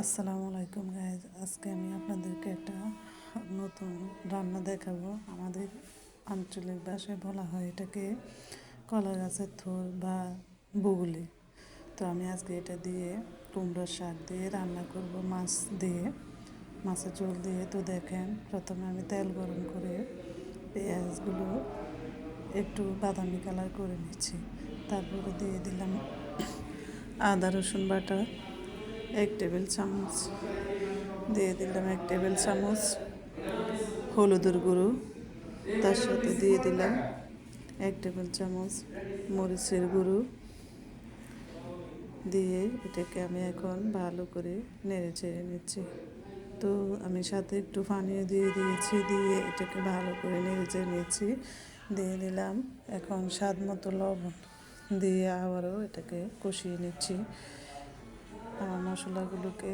আসসালামু আলাইকুম গাইজ আজকে আমি আপনাদেরকে একটা নতুন রান্না দেখাবো। আমাদের আঞ্চলিক ভাষায় বলা হয় এটাকে কলা গাছের থোর বা বুগলি। তো আমি আজকে এটা দিয়ে কুমড়োর শাক দিয়ে রান্না করব, মাছ দিয়ে, মাছের ঝোল দিয়ে। তো দেখেন, প্রথমে আমি তেল গরম করে পেঁয়াজগুলো একটু বাদামি কালার করে নিচ্ছি। তারপরে দিয়ে দিলাম আদা, রসুন বাটা এক টেবিল চামচ, দিয়ে দিলাম এক টেবিল চামচ হলুদের গুঁড়ো। তার সাথে দিয়ে দিলাম এক টেবিল চামচ মরিচের গুঁড়ো। দিয়ে এটাকে আমি এখন ভালো করে নেড়ে চেড়ে নিচ্ছি। তো আমি সাথে একটু পানিও দিয়ে দিয়েছি, দিয়ে এটাকে ভালো করে নেড়ে চেড়ে নিচ্ছি দিয়ে দিলাম এখন স্বাদ মতো লবণ, দিয়ে আবারও এটাকে কষিয়ে নিচ্ছি। আমার মশলাগুলোকে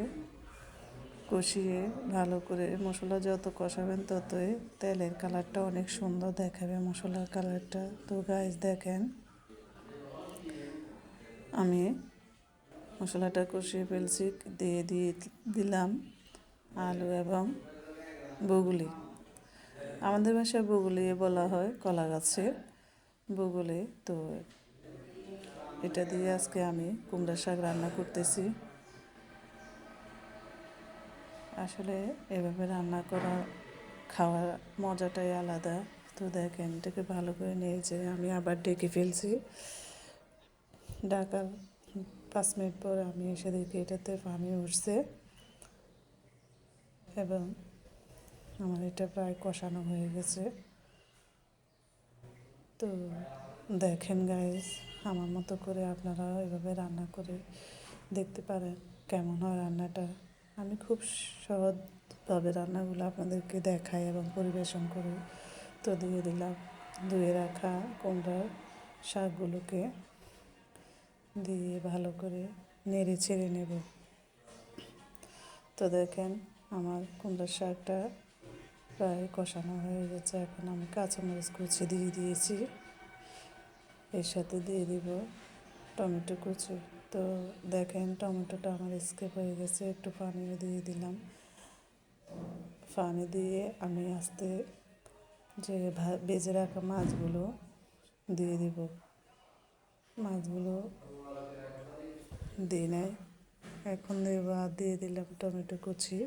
কষিয়ে ভালো করে মশলা যত কষাবেন ততই তেলের কালারটা অনেক সুন্দর দেখাবে। মশলার কালারটা তো গাইজ দেখেন, আমি মশলাটা কষিয়ে ফেলছি, দিয়ে দিয়ে দিলাম আলু এবং বগুলি। আমাদের বাসায় বগুলি বলা হয়, কলা গাছের বগুলি। তো এটা দিয়ে আজকে আমি কুমড়া শাক রান্না করতেছি। আসলে এভাবে রান্না করা, খাওয়ার মজাটাই আলাদা। তো দেখেন, এটাকে ভালো করে নিয়েছে আমি আবার ডেকে ফেলছি। ডাকার পাঁচ মিনিট পর আমি এসে দেখি এটাতে পানি উঠছে। এবং আমার এটা প্রায় কষানো হয়ে গেছে। তো দেখেন গাইজ আমার মতো করে আপনারা এভাবে রান্না করে দেখতে পারেন কেমন হয় রান্নাটা। আমি খুব সহজভাবে রান্নাগুলো আপনাদেরকে দেখাই এবং পরিবেশন করি। তো দিয়ে দিলাম, ধুয়ে রাখা কুমড়ার শাকগুলোকে দিয়ে ভালো করে নেড়ে ছেড়ে নেব। তো দেখেন আমার কুমড়ার শাকটা প্রায় কষানো হয়ে গেছে। এখন আমি কাঁচামরিচ কুচি দিয়ে দিয়েছি। এর সাথে দিয়ে দিব টমেটো কুচি। তো দেখেন টমেটোটা আমার স্কেপ হয়ে গেছে, একটু পানিও দিয়ে দিলাম। পানি দিয়ে আমি আস্তে যে বেজে রাখা মাছগুলো দিয়ে দিব। মাছগুলো দিয়ে নেয় এখন দেব, আর দিয়ে দিলাম টমেটো কুচি।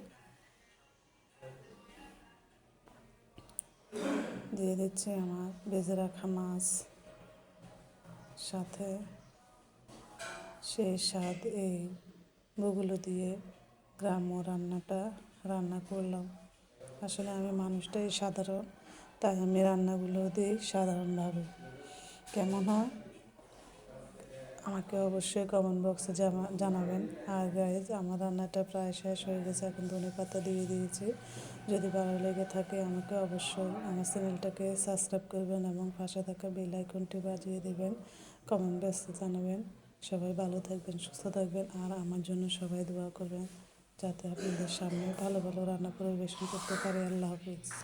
দিয়ে দিচ্ছি আমার বেজে রাখা মাছ সাথে। সেই স্বাদ এই বগুলো দিয়ে গ্রাম্য রান্নাটা রান্না করলাম। আসলে আমি মানুষটাই সাধারণ, তাই আমি রান্নাগুলো দিই সাধারণভাবে। কেমন হয়? আমাকে অবশ্যই কমেন্ট বক্সে জানা জানাবেন। আর গাইজ আমার রান্নাটা প্রায় শেষ হয়ে গেছে, এখন ধনে পাতা দিয়ে দিয়েছি। যদি ভালো লেগে থাকে আমাকে অবশ্যই আমার চ্যানেলটাকে সাবস্ক্রাইব করবেন এবং পাশে থাকা বেল আইকনটি বাজিয়ে দেবেন। কমেন্ট বক্সে জানাবেন। সবাই ভালো থাকবেন, সুস্থ থাকবেন। আর আমার জন্য সবাই দোয়া করবেন, যাতে আপনাদের সামনে ভালো ভালো রান্না পরিবেশন করতে পারে। আল্লাহ হাফিজ।